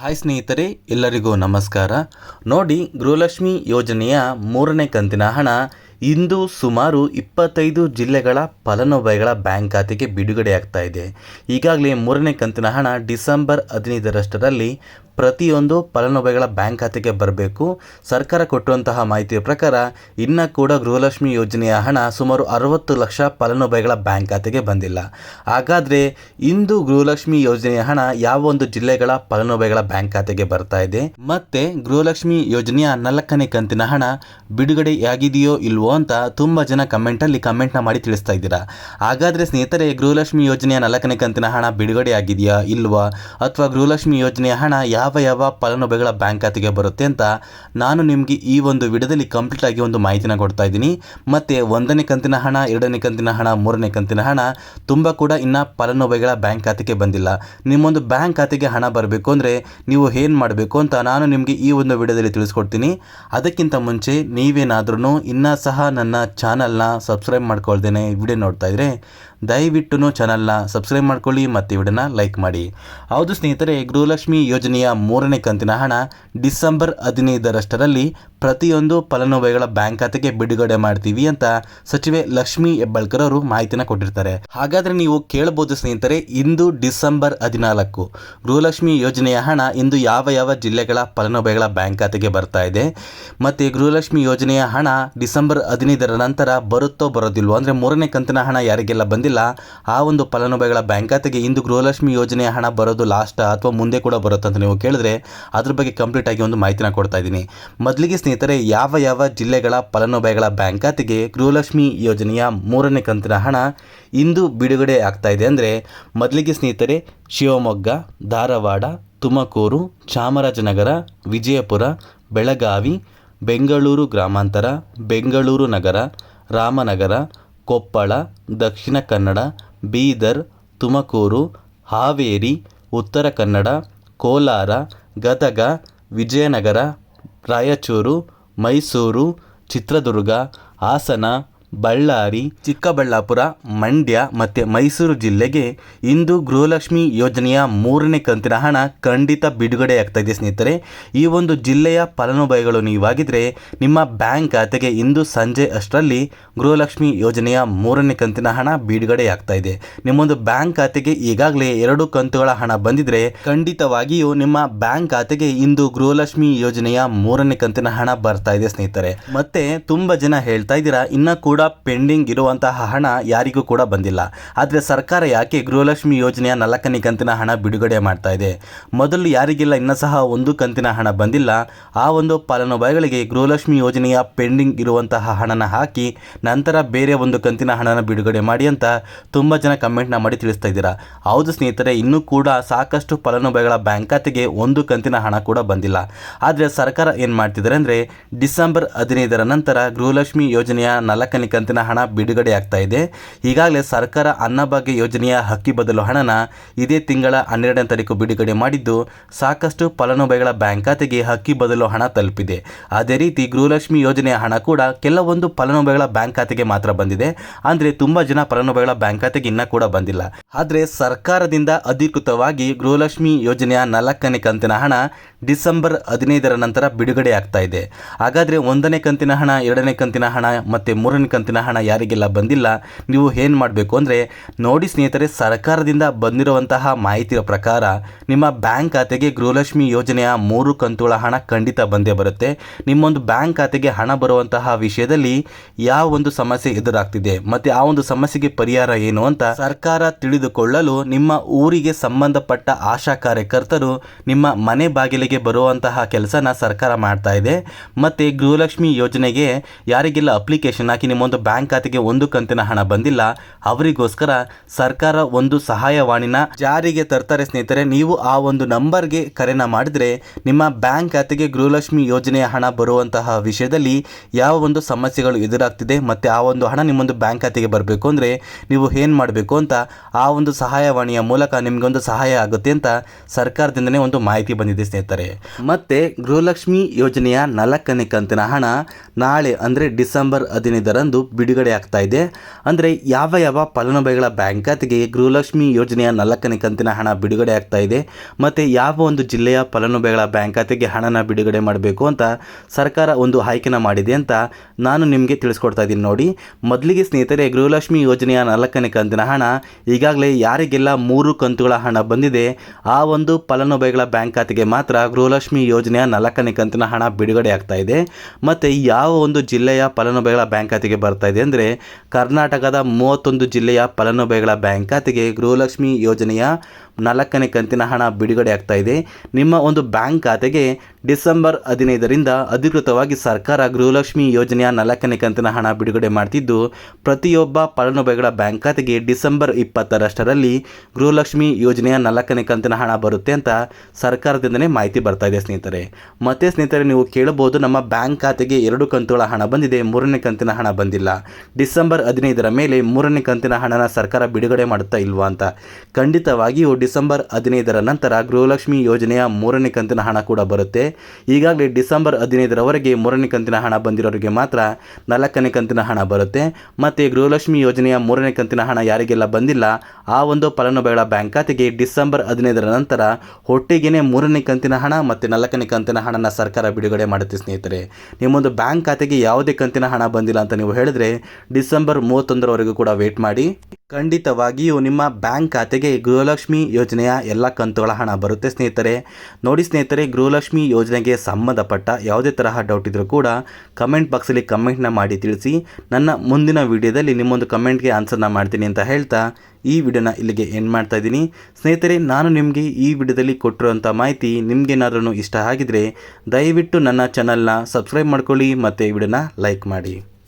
Hi ಸ್ನೇಹಿತರೆ, ಎಲ್ಲರಿಗೂ ನಮಸ್ಕಾರ. ನೋಡಿ, ಗೃಹಲಕ್ಷ್ಮಿ ಯೋಜನೆಯ ಮೂರನೇ ಕಂತಿನ ಹಣ ಇಂದು ಸುಮಾರು ಇಪ್ಪತ್ತೈದು ಜಿಲ್ಲೆಗಳ ಫಲಾನುಭವಿಗಳ ಬ್ಯಾಂಕ್ ಖಾತೆಗೆ ಬಿಡುಗಡೆಯಾಗ್ತಾ ಇದೆ. ಈಗಾಗಲೇ ಮೂರನೇ ಕಂತಿನ ಹಣ ಡಿಸೆಂಬರ್ ಹದಿನೈದರಷ್ಟರಲ್ಲಿ ಪ್ರತಿಯೊಂದು ಫಲಾನುಭವಿಗಳ ಬ್ಯಾಂಕ್ ಖಾತೆಗೆ ಬರಬೇಕು. ಸರ್ಕಾರ ಕೊಟ್ಟಂತಹ ಮಾಹಿತಿಯ ಪ್ರಕಾರ ಇನ್ನು ಕೂಡ ಗೃಹಲಕ್ಷ್ಮಿ ಯೋಜನೆಯ ಹಣ ಸುಮಾರು ಅರವತ್ತು ಲಕ್ಷ ಫಲಾನುಭವಿಗಳ ಬ್ಯಾಂಕ್ ಖಾತೆಗೆ ಬಂದಿಲ್ಲ. ಹಾಗಾದರೆ ಇಂದು ಗೃಹಲಕ್ಷ್ಮಿ ಯೋಜನೆಯ ಹಣ ಯಾವ ಒಂದು ಜಿಲ್ಲೆಗಳ ಫಲಾನುಭವಿಗಳ ಬ್ಯಾಂಕ್ ಖಾತೆಗೆ ಬರ್ತಾ ಇದೆ? ಮತ್ತೆ ಗೃಹಲಕ್ಷ್ಮಿ ಯೋಜನೆಯ ನಾಲ್ಕನೇ ಕಂತಿನ ಹಣ ಬಿಡುಗಡೆಯಾಗಿದೆಯೋ ಇಲ್ವೋ ಅಂತ ತುಂಬ ಜನ ಕಮೆಂಟಲ್ಲಿ ಕಮೆಂಟ್ನ ಮಾಡಿ ತಿಳಿಸ್ತಾ ಇದ್ದೀರಾ. ಹಾಗಾದರೆ ಸ್ನೇಹಿತರೆ, ಗೃಹಲಕ್ಷ್ಮಿ ಯೋಜನೆಯ ನಾಲ್ಕನೇ ಕಂತಿನ ಹಣ ಬಿಡುಗಡೆಯಾಗಿದೆಯಾ, ಇಲ್ವಾ? ಅಥವಾ ಗೃಹಲಕ್ಷ್ಮಿ ಯೋಜನೆಯ ಹಣ ಯಾವ ಯಾವ ಫಲಾನುಭವಿಗಳ ಬ್ಯಾಂಕ್ ಖಾತೆಗೆ ಬರುತ್ತೆ ಅಂತ ನಾನು ನಿಮಗೆ ಈ ಒಂದು ವಿಡಿಯೋದಲ್ಲಿ ಕಂಪ್ಲೀಟ್ ಆಗಿ ಒಂದು ಮಾಹಿತಿನ ಕೊಡ್ತಾ ಇದ್ದೀನಿ. ಮತ್ತು ಒಂದನೇ ಕಂತಿನ ಹಣ, ಎರಡನೇ ಕಂತಿನ ಹಣ, ಮೂರನೇ ಕಂತಿನ ಹಣ ತುಂಬ ಕೂಡ ಇನ್ನು ಫಲಾನುಭವಿಗಳ ಬ್ಯಾಂಕ್ ಖಾತೆಗೆ ಬಂದಿಲ್ಲ. ನಿಮ್ಮೊಂದು ಬ್ಯಾಂಕ್ ಖಾತೆಗೆ ಹಣ ಬರಬೇಕು ಅಂದರೆ ನೀವು ಏನು ಮಾಡಬೇಕು ಅಂತ ನಾನು ನಿಮಗೆ ಈ ಒಂದು ವಿಡಿಯೋದಲ್ಲಿ ತಿಳಿಸ್ಕೊಡ್ತೀನಿ. ಅದಕ್ಕಿಂತ ಮುಂಚೆ ನೀವೇನಾದ್ರೂ ಇನ್ನೂ ಸಹ ನನ್ನ ಚಾನಲ್ನ ಸಬ್ಸ್ಕ್ರೈಬ್ ಮಾಡ್ಕೊಳ್ದೇನೆ ವಿಡಿಯೋ ನೋಡ್ತಾ ಇದ್ರೆ ದಯವಿಟ್ಟು ಚಾನಲ್ನ ಸಬ್ಸ್ಕ್ರೈಬ್ ಮಾಡ್ಕೊಳ್ಳಿ ಮತ್ತು ವಿಡಿಯೋನ ಲೈಕ್ ಮಾಡಿ. ಹೌದು ಸ್ನೇಹಿತರೆ, ಗೃಹಲಕ್ಷ್ಮಿ ಯೋಜನೆಯ ಮೂರನೇ ಕಂತಿನ ಹಣ ಡಿಸೆಂಬರ್ ಹದಿನೈದರಷ್ಟರಲ್ಲಿ ಪ್ರತಿಯೊಂದು ಫಲಾನುಭವಿಗಳ ಬ್ಯಾಂಕ್ ಖಾತೆಗೆ ಬಿಡುಗಡೆ ಮಾಡ್ತೀವಿ ಅಂತ ಸಚಿವೆ ಲಕ್ಷ್ಮಿ ಹೆಬ್ಬಾಳ್ಕರ್ ಅವರು ಮಾಹಿತಿನ ಕೊಟ್ಟಿರ್ತಾರೆ. ಹಾಗಾದ್ರೆ ನೀವು ಕೇಳಬಹುದು ಸ್ನೇಹಿತರೆ, ಇಂದು ಡಿಸೆಂಬರ್ ಹದಿನಾಲ್ಕು. ಗೃಹಲಕ್ಷ್ಮಿ ಯೋಜನೆಯ ಹಣ ಇಂದು ಯಾವ ಯಾವ ಜಿಲ್ಲೆಗಳ ಫಲಾನುಭವಿಗಳ ಬ್ಯಾಂಕ್ ಖಾತೆಗೆ ಬರ್ತಾ ಇದೆ? ಮತ್ತೆ ಗೃಹಲಕ್ಷ್ಮಿ ಯೋಜನೆಯ ಹಣ ಡಿಸೆಂಬರ್ ಹದಿನೈದರ ನಂತರ ಬರುತ್ತೋ ಬರೋದಿಲ್ವೋ? ಅಂದರೆ ಮೂರನೇ ಕಂತಿನ ಹಣ ಯಾರಿಗೆಲ್ಲ ಬಂದಿಲ್ಲ? ಆ ಒಂದು ಫಲಾನುಭವಿಗಳ ಬ್ಯಾಂಕ್ ಖಾತೆಗೆ ಇಂದು ಗೃಹಲಕ್ಷ್ಮಿ ಯೋಜನೆಯ ಹಣ ಬರೋದು ಲಾಸ್ಟ್ ಅಥವಾ ಮುಂದೆ ಕೂಡ ಬರುತ್ತೆ ಅಂತ ನೀವು ಕೇಳಿದ್ರೆ ಅದ್ರ ಬಗ್ಗೆ ಕಂಪ್ಲೀಟ್ ಆಗಿ ಒಂದು ಮಾಹಿತಿನ ಕೊಡ್ತಾ ಇದ್ದೀನಿ. ಮೊದಲಿಗೆ ಸ್ನೇಹಿತರೆ, ಯಾವ ಯಾವ ಜಿಲ್ಲೆಗಳ ಫಲಾನುಭವಿಗಳ ಬ್ಯಾಂಕ್ ಖಾತೆಗೆ ಗೃಹಲಕ್ಷ್ಮಿ ಯೋಜನೆಯ ಮೂರನೇ ಕಂತಿನ ಹಣ ಇಂದು ಬಿಡುಗಡೆ ಆಗ್ತಾ ಇದೆ ಅಂದರೆ, ಮೊದಲಿಗೆ ಸ್ನೇಹಿತರೆ, ಶಿವಮೊಗ್ಗ, ಧಾರವಾಡ, ತುಮಕೂರು, ಚಾಮರಾಜನಗರ, ವಿಜಯಪುರ, ಬೆಳಗಾವಿ, ಬೆಂಗಳೂರು ಗ್ರಾಮಾಂತರ, ಬೆಂಗಳೂರು ನಗರ, ರಾಮನಗರ, ಕೊಪ್ಪಳ, ದಕ್ಷಿಣ ಕನ್ನಡ, ಬೀದರ್, ತುಮಕೂರು, ಹಾವೇರಿ, ಉತ್ತರ ಕನ್ನಡ, ಕೋಲಾರ, ಗದಗ, ವಿಜಯನಗರ ರಾಯಚೂರು ಮೈಸೂರು ಚಿತ್ರದುರ್ಗ ಹಾಸನ ಬಳ್ಳಾರಿ, ಚಿಕ್ಕಬಳ್ಳಾಪುರ, ಮಂಡ್ಯ ಮತ್ತು ಮೈಸೂರು ಜಿಲ್ಲೆಗೆ ಇಂದು ಗೃಹಲಕ್ಷ್ಮಿ ಯೋಜನೆಯ ಮೂರನೇ ಕಂತಿನ ಹಣ ಖಂಡಿತ ಬಿಡುಗಡೆಯಾಗ್ತಾಯಿದೆ ಸ್ನೇಹಿತರೆ. ಈ ಒಂದು ಜಿಲ್ಲೆಯ ಫಲಾನುಭವಿಗಳು ನೀವಾಗಿದ್ದರೆ ನಿಮ್ಮ ಬ್ಯಾಂಕ್ ಖಾತೆಗೆ ಇಂದು ಸಂಜೆ ಅಷ್ಟರಲ್ಲಿ ಗೃಹಲಕ್ಷ್ಮಿ ಯೋಜನೆಯ ಮೂರನೇ ಕಂತಿನ ಹಣ ಬಿಡುಗಡೆಯಾಗ್ತಾ ಇದೆ ನಿಮ್ಮೊಂದು ಬ್ಯಾಂಕ್ ಖಾತೆಗೆ ಈಗಾಗಲೇ ಎರಡು ಕಂತುಗಳ ಹಣ ಬಂದಿದ್ರೆ ಖಂಡಿತವಾಗಿಯೂ ನಿಮ್ಮ ಬ್ಯಾಂಕ್ ಖಾತೆಗೆ ಇಂದು ಗೃಹಲಕ್ಷ್ಮಿ ಯೋಜನೆಯ ಮೂರನೇ ಕಂತಿನ ಹಣ ಬರ್ತಾ ಇದೆ ಸ್ನೇಹಿತರೆ. ಮತ್ತೆ ತುಂಬ ಜನ ಹೇಳ್ತಾ ಇದ್ದೀರಾ, ಇನ್ನ ಕೂಡ ಪೆಂಡಿಂಗ್ ಇರುವಂತಹ ಹಣ ಯಾರಿಗೂ ಕೂಡ ಬಂದಿಲ್ಲ. ಆದರೆ ಸರ್ಕಾರ ಯಾಕೆ ಗೃಹಲಕ್ಷ್ಮಿ ಯೋಜನೆಯ ನಾಲ್ಕನೇ ಕಂತಿನ ಹಣ ಬಿಡುಗಡೆ ಮಾಡ್ತಾ ಇದೆ? ಮೊದಲು ಯಾರಿಗೆಲ್ಲ ಇನ್ನೂ ಸಹ ಒಂದು ಕಂತಿನ ಹಣ ಬಂದಿಲ್ಲ, ಆ ಒಂದು ಫಲಾನುಭವಿಗಳಿಗೆ ಗೃಹಲಕ್ಷ್ಮಿ ಯೋಜನೆಯ ಪೆಂಡಿಂಗ್ ಇರುವಂತಹ ಹಣನ ಹಾಕಿ ನಂತರ ಬೇರೆ ಒಂದು ಕಂತಿನ ಹಣನ ಬಿಡುಗಡೆ ಮಾಡಿ ಅಂತ ತುಂಬ ಜನ ಕಮೆಂಟ್ನ ಮಾಡಿ ತಿಳಿಸ್ತಾ ಇದ್ದೀರಾ? ಹೌದು ಸ್ನೇಹಿತರೆ, ಇನ್ನೂ ಕೂಡ ಸಾಕಷ್ಟು ಫಲಾನುಭವಿಗಳ ಬ್ಯಾಂಕ್ ಖಾತೆಗೆ ಒಂದು ಕಂತಿನ ಹಣ ಕೂಡ ಬಂದಿಲ್ಲ. ಆದರೆ ಸರ್ಕಾರ ಏನು ಮಾಡ್ತಿದ್ದಾರೆ ಅಂದರೆ, ಡಿಸೆಂಬರ್ ಹದಿನೈದರ ನಂತರ ಗೃಹಲಕ್ಷ್ಮಿ ಯೋಜನೆಯ ನಾಲ್ಕನೇ ಕಂತಿನ ಹಣ ಬಿಡುಗಡೆ ಆಗ್ತಾ ಇದೆ. ಈಗಾಗಲೇ ಸರ್ಕಾರ ಅನ್ನಭಾಗ್ಯ ಯೋಜನೆಯ ಹಕ್ಕಿ ಬದಲು ಹಣನ ಇದೇ ತಿಂಗಳ ಹನ್ನೆರಡನೇ ತಾರೀಕು ಬಿಡುಗಡೆ ಮಾಡಿದ್ದು, ಸಾಕಷ್ಟು ಫಲಾನುಭವಿಗಳ ಬ್ಯಾಂಕ್ ಖಾತೆಗೆ ಹಕ್ಕಿ ಬದಲು ಹಣ ತಲುಪಿದೆ. ಅದೇ ರೀತಿ ಗೃಹಲಕ್ಷ್ಮಿ ಯೋಜನೆಯ ಹಣ ಕೂಡ ಕೆಲವೊಂದು ಫಲಾನುಭವಿಗಳ ಬ್ಯಾಂಕ್ ಖಾತೆಗೆ ಮಾತ್ರ ಬಂದಿದೆ. ಅಂದರೆ ತುಂಬ ಜನ ಫಲಾನುಭವಿಗಳ ಬ್ಯಾಂಕ್ ಖಾತೆಗೆ ಇನ್ನೂ ಕೂಡ ಬಂದಿಲ್ಲ. ಆದರೆ ಸರ್ಕಾರದಿಂದ ಅಧಿಕೃತವಾಗಿ ಗೃಹಲಕ್ಷ್ಮಿ ಯೋಜನೆಯ ನಾಲ್ಕನೇ ಕಂತಿನ ಹಣ ಡಿಸೆಂಬರ್ ಹದಿನೈದರ ನಂತರ ಬಿಡುಗಡೆ ಆಗ್ತಾ ಇದೆ. ಹಾಗಾದರೆ ಒಂದನೇ ಕಂತಿನ ಹಣ, ಎರಡನೇ ಕಂತಿನ ಹಣ ಮತ್ತು ಮೂರನೇ ಹಣ ಯಾರಿಗೆಲ್ಲ ಬಂದಿಲ್ಲ, ನೀವು ಏನು ಮಾಡಬೇಕು ಅಂದರೆ ನೋಡಿ ಸ್ನೇಹಿತರೆ, ಸರ್ಕಾರದಿಂದ ಬಂದಿರುವಂತಹ ಮಾಹಿತಿಯ ಪ್ರಕಾರ ನಿಮ್ಮ ಬ್ಯಾಂಕ್ ಖಾತೆಗೆ ಗೃಹಲಕ್ಷ್ಮಿ ಯೋಜನೆಯ ಮೂರು ಕಂತುಗಳ ಹಣ ಖಂಡಿತ ಬಂದೇ ಬರುತ್ತೆ. ನಿಮ್ಮೊಂದು ಬ್ಯಾಂಕ್ ಖಾತೆಗೆ ಹಣ ಬರುವಂತಹ ವಿಷಯದಲ್ಲಿ ಯಾವ ಒಂದು ಸಮಸ್ಯೆ ಎದುರಾಗ್ತಿದೆ ಮತ್ತು ಆ ಒಂದು ಸಮಸ್ಯೆಗೆ ಪರಿಹಾರ ಏನು ಅಂತ ಸರ್ಕಾರ ತಿಳಿದುಕೊಳ್ಳಲು ನಿಮ್ಮ ಊರಿಗೆ ಸಂಬಂಧಪಟ್ಟ ಆಶಾ ಕಾರ್ಯಕರ್ತರು ನಿಮ್ಮ ಮನೆ ಬಾಗಿಲಿಗೆ ಬರುವಂತಹ ಕೆಲಸನ ಸರ್ಕಾರ ಮಾಡ್ತಾ ಇದೆ. ಮತ್ತು ಗೃಹಲಕ್ಷ್ಮಿ ಯೋಜನೆಗೆ ಯಾರಿಗೆಲ್ಲ ಅಪ್ಲಿಕೇಶನ್ ಹಾಕಿ ನಿಮ್ಮೊಂದು ಬ್ಯಾಂಕ್ ಖಾತೆಗೆ ಒಂದು ಕಂತಿನ ಹಣ ಬಂದಿಲ್ಲ, ಅವರಿಗೋಸ್ಕರ ಸರ್ಕಾರ ಒಂದು ಸಹಾಯವಾಣಿನ ಜಾರಿಗೆ ತರ್ತಾರೆ ಸ್ನೇಹಿತರೆ, ನೀವು ಆ ಒಂದು ನಂಬರ್ಗೆ ಕರೆನ ಮಾಡಿದ್ರೆ ನಿಮ್ಮ ಬ್ಯಾಂಕ್ ಖಾತೆಗೆ ಗೃಹಲಕ್ಷ್ಮಿ ಯೋಜನೆಯ ಹಣ ಬರುವಂತಹ ವಿಷಯದಲ್ಲಿ ಯಾವ ಒಂದು ಸಮಸ್ಯೆಗಳು ಎದುರಾಗ್ತಿದೆ ಮತ್ತು ಆ ಒಂದು ಹಣ ನಿಮ್ಮೊಂದು ಬ್ಯಾಂಕ್ ಖಾತೆಗೆ ಬರಬೇಕು ಅಂದರೆ ನೀವು ಏನು ಮಾಡಬೇಕು ಅಂತ ಆ ಒಂದು ಸಹಾಯವಾಣಿಯ ಮೂಲಕ ನಿಮಗೊಂದು ಸಹಾಯ ಆಗುತ್ತೆ ಅಂತ ಸರ್ಕಾರದಿಂದನೇ ಒಂದು ಮಾಹಿತಿ ಬಂದಿದೆ ಸ್ನೇಹಿತರೆ. ಮತ್ತು ಗೃಹಲಕ್ಷ್ಮಿ ಯೋಜನೆಯ ನಾಲ್ಕನೇ ಕಂತಿನ ಹಣ ನಾಳೆ ಅಂದರೆ ಡಿಸೆಂಬರ್ ಹದಿನೈದರಂದು ಬಿಡುಗಡೆ ಆಗ್ತಾ ಇದೆ. ಅಂದರೆ ಯಾವ ಯಾವ ಫಲಾನುಭವಿಗಳ ಬ್ಯಾಂಕ್ ಖಾತೆಗೆ ಗೃಹಲಕ್ಷ್ಮಿ ಯೋಜನೆಯ ನಾಲ್ಕನೇ ಕಂತಿನ ಹಣ ಬಿಡುಗಡೆ ಆಗ್ತಾ ಇದೆ ಮತ್ತು ಯಾವ ಒಂದು ಜಿಲ್ಲೆಯ ಫಲಾನುಭವಿಗಳ ಬ್ಯಾಂಕ್ ಖಾತೆಗೆ ಹಣನ ಬಿಡುಗಡೆ ಮಾಡಬೇಕು ಅಂತ ಸರ್ಕಾರ ಒಂದು ಆಯ್ಕೆನ ಮಾಡಿದೆ ಅಂತ ನಾನು ನಿಮಗೆ ತಿಳಿಸ್ಕೊಡ್ತಾ ಇದ್ದೀನಿ ನೋಡಿ. ಮೊದಲಿಗೆ ಸ್ನೇಹಿತರೆ, ಗೃಹಲಕ್ಷ್ಮಿ ಯೋಜನೆಯ ನಾಲ್ಕನೇ ಕಂತಿನ ಹಣ ಈಗಾಗಲೇ ಯಾರಿಗೆಲ್ಲ ಮೂರು ಕಂತುಗಳ ಹಣ ಬಂದಿದೆ, ಆ ಒಂದು ಫಲಾನುಭವಿಗಳ ಬ್ಯಾಂಕ್ ಖಾತೆಗೆ ಮಾತ್ರ ಗೃಹಲಕ್ಷ್ಮಿ ಯೋಜನೆಯ ನಾಲ್ಕನೇ ಕಂತಿನ ಹಣ ಬಿಡುಗಡೆ ಆಗ್ತಾ ಇದೆ. ಮತ್ತು ಯಾವ ಒಂದು ಜಿಲ್ಲೆಯ ಫಲಾನುಭವಿಗಳ ಬ್ಯಾಂಕ್ ಖಾತೆಗೆ ಇದೆ ಅಂದರೆ ಕರ್ನಾಟಕದ ಮೂವತ್ತೊಂದು ಜಿಲ್ಲೆಯ ಫಲಾನುಭವಿಗಳ ಬ್ಯಾಂಕ್ ಖಾತೆಗೆ ಗೃಹಲಕ್ಷ್ಮಿ ಯೋಜನೆಯ ನಾಲ್ಕನೇ ಕಂತಿನ ಹಣ ಬಿಡುಗಡೆ ಆಗ್ತಾ ಇದೆ. ನಿಮ್ಮ ಒಂದು ಬ್ಯಾಂಕ್ ಖಾತೆಗೆ ಡಿಸೆಂಬರ್ ಹದಿನೈದರಿಂದ ಅಧಿಕೃತವಾಗಿ ಸರ್ಕಾರ ಗೃಹಲಕ್ಷ್ಮಿ ಯೋಜನೆಯ ನಾಲ್ಕನೇ ಕಂತಿನ ಹಣ ಬಿಡುಗಡೆ ಮಾಡ್ತಿದ್ದು, ಪ್ರತಿಯೊಬ್ಬ ಫಲಾನುಭವಿಗಳ ಬ್ಯಾಂಕ್ ಖಾತೆಗೆ ಡಿಸೆಂಬರ್ ಇಪ್ಪತ್ತರಷ್ಟರಲ್ಲಿ ಗೃಹಲಕ್ಷ್ಮಿ ಯೋಜನೆಯ ನಾಲ್ಕನೇ ಕಂತಿನ ಹಣ ಬರುತ್ತೆ ಅಂತ ಸರ್ಕಾರದಿಂದನೇ ಮಾಹಿತಿ ಬರ್ತಾ ಇದೆ ಸ್ನೇಹಿತರೆ. ಮತ್ತೆ ಸ್ನೇಹಿತರೆ, ನೀವು ಕೇಳಬಹುದು, ನಮ್ಮ ಬ್ಯಾಂಕ್ ಖಾತೆಗೆ ಎರಡು ಕಂತುಗಳ ಹಣ ಬಂದಿದೆ, ಮೂರನೇ ಕಂತಿನ ಹಣ ಬಂದಿಲ್ಲ. ಡಿಸೆಂಬರ್ ಹದಿನೈದರ ಮೇಲೆ ಮೂರನೇ ಕಂತಿನ ಹಣನ ಸರ್ಕಾರ ಬಿಡುಗಡೆ ಮಾಡುತ್ತಾ ಇಲ್ವಾ ಅಂತ ಖಂಡಿತವಾಗಿಯೂ ಡಿಸೆಂಬರ್ ಹದಿನೈದರ ನಂತರ ಗೃಹಲಕ್ಷ್ಮಿ ಯೋಜನೆಯ ಮೂರನೇ ಕಂತಿನ ಹಣ ಕೂಡ ಬರುತ್ತೆ. ಈಗಾಗಲೇ ಡಿಸೆಂಬರ್ ಹದಿನೈದರವರೆಗೆ ಮೂರನೇ ಕಂತಿನ ಹಣ ಬಂದಿರೋರಿಗೆ ಮಾತ್ರ ನಾಲ್ಕನೇ ಕಂತಿನ ಹಣ ಬರುತ್ತೆ. ಮತ್ತು ಗೃಹಲಕ್ಷ್ಮಿ ಯೋಜನೆಯ ಮೂರನೇ ಕಂತಿನ ಹಣ ಯಾರಿಗೆಲ್ಲ ಬಂದಿಲ್ಲ, ಆ ಒಂದು ಫಲಾನುಭವಿಗಳ ಬ್ಯಾಂಕ್ ಖಾತೆಗೆ ಡಿಸೆಂಬರ್ ಹದಿನೈದರ ನಂತರ ಒಟ್ಟಿಗೆನೇ ಮೂರನೇ ಕಂತಿನ ಹಣ ಮತ್ತು ನಾಲ್ಕನೇ ಕಂತಿನ ಹಣನ ಸರ್ಕಾರ ಬಿಡುಗಡೆ ಮಾಡುತ್ತೆ ಸ್ನೇಹಿತರೆ. ನಿಮ್ಮೊಂದು ಬ್ಯಾಂಕ್ ಖಾತೆಗೆ ಯಾವುದೇ ಕಂತಿನ ಹಣ ಬಂದಿಲ್ಲ ಅಂತ ನೀವು ಹೇಳಿದ್ರೆ ಡಿಸೆಂಬರ್ ಮೂವತ್ತೊಂದರವರೆಗೂ ಕೂಡ ವೇಟ್ ಮಾಡಿ. ಖಂಡಿತವಾಗಿಯೂ ನಿಮ್ಮ ಬ್ಯಾಂಕ್ ಖಾತೆಗೆ ಗೃಹಲಕ್ಷ್ಮಿ ಯೋಜನೆಯ ಎಲ್ಲ ಕಂತುಗಳ ಹಣ ಬರುತ್ತೆ ಸ್ನೇಹಿತರೆ. ನೋಡಿ ಸ್ನೇಹಿತರೆ, ಗೃಹಲಕ್ಷ್ಮಿ ಯೋಜನೆಗೆ ಸಂಬಂಧಪಟ್ಟ ಯಾವುದೇ ತರಹ ಡೌಟ್ ಇದ್ದರೂ ಕೂಡ ಕಮೆಂಟ್ ಬಾಕ್ಸಲ್ಲಿ ಕಮೆಂಟ್ನ ಮಾಡಿ ತಿಳಿಸಿ. ನನ್ನ ಮುಂದಿನ ವಿಡಿಯೋದಲ್ಲಿ ನಿಮ್ಮೊಂದು ಕಮೆಂಟ್ಗೆ ಆನ್ಸರ್ನ ಮಾಡ್ತೀನಿ ಅಂತ ಹೇಳ್ತಾ ಈ ವಿಡಿಯೋನ ಇಲ್ಲಿಗೆ ಎಂಡ್ ಮಾಡ್ತಾ ಇದ್ದೀನಿ. ಸ್ನೇಹಿತರೆ, ನಾನು ನಿಮಗೆ ಈ ವಿಡಿಯೋದಲ್ಲಿ ಕೊಟ್ಟಿರುವಂಥ ಮಾಹಿತಿ ನಿಮಗೇನಾದ್ರೂ ಇಷ್ಟ ಆಗಿದ್ರೆ ದಯವಿಟ್ಟು ನನ್ನ ಚಾನಲ್ನ ಸಬ್ಸ್ಕ್ರೈಬ್ ಮಾಡ್ಕೊಳ್ಳಿ ಮತ್ತು ವಿಡಿಯೋನ ಲೈಕ್ ಮಾಡಿ.